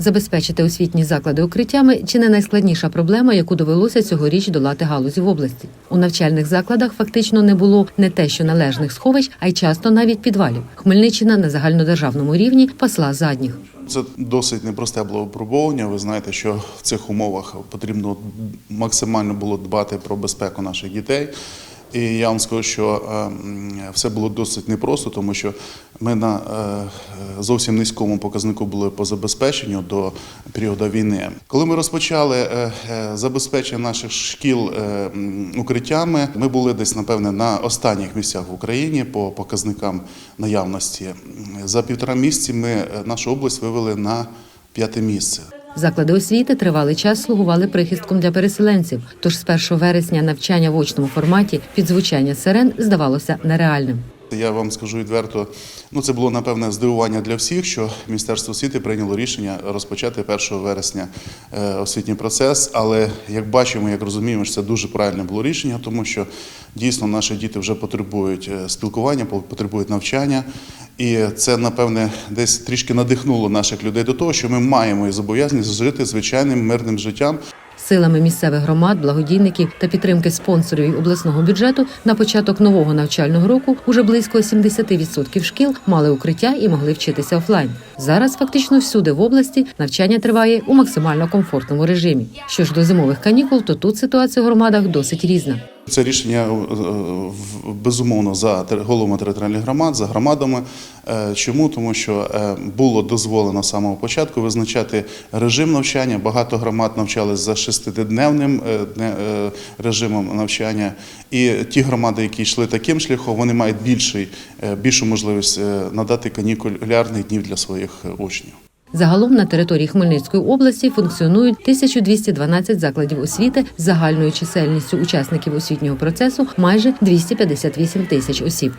Забезпечити освітні заклади укриттями чи не найскладніша проблема, яку довелося цьогоріч долати галузі в області. У навчальних закладах фактично не було не те, що належних сховищ, а й часто навіть підвалів. Хмельниччина на загальнодержавному рівні пасла задніх. Це досить непросте було випробовування. Ви знаєте, що в цих умовах потрібно максимально було дбати про безпеку наших дітей. І я вам скажу, що е, все було досить непросто, тому що ми на е, зовсім низькому показнику були по забезпеченню до періоду війни. Коли ми розпочали е, е, забезпечення наших шкіл укриттями, ми були десь, напевне, на останніх місцях в Україні по показникам наявності. За півтора місяці ми нашу область вивели на п'яте місце. Заклади освіти тривалий час слугували прихистком для переселенців. Тож з 1 вересня навчання в очному форматі під звучання сирен здавалося нереальним. Я вам скажу відверто, ну це було напевне здивування для всіх, що Міністерство освіти прийняло рішення розпочати 1 вересня е, освітній процес. Але як бачимо, як розуміємо, що це дуже правильне було рішення, тому що дійсно наші діти вже потребують е, спілкування, потребують навчання. І це, напевне, десь трішки надихнуло наших людей до того, що ми маємо і зобов'язані жити звичайним мирним життям. Силами місцевих громад, благодійників та підтримки спонсорів обласного бюджету на початок нового навчального року уже близько 70% шкіл мали укриття і могли вчитися офлайн. Зараз фактично всюди в області навчання триває у максимально комфортному режимі. Що ж до зимових канікул, то тут ситуація в громадах досить різна. Це рішення е, безумовно за головами територіальних громад, за громадами. Е, Чому? Тому що е, було дозволено з самого початку визначати режим навчання. Багато громад навчались за шестидневним режимом навчання. І ті громади, які йшли таким шляхом, вони мають більший, більшу можливість надати канікулярних днів для своїх учнів. Загалом на території Хмельницької області функціонують 1212 закладів освіти з загальною чисельністю учасників освітнього процесу майже 258 тисяч осіб.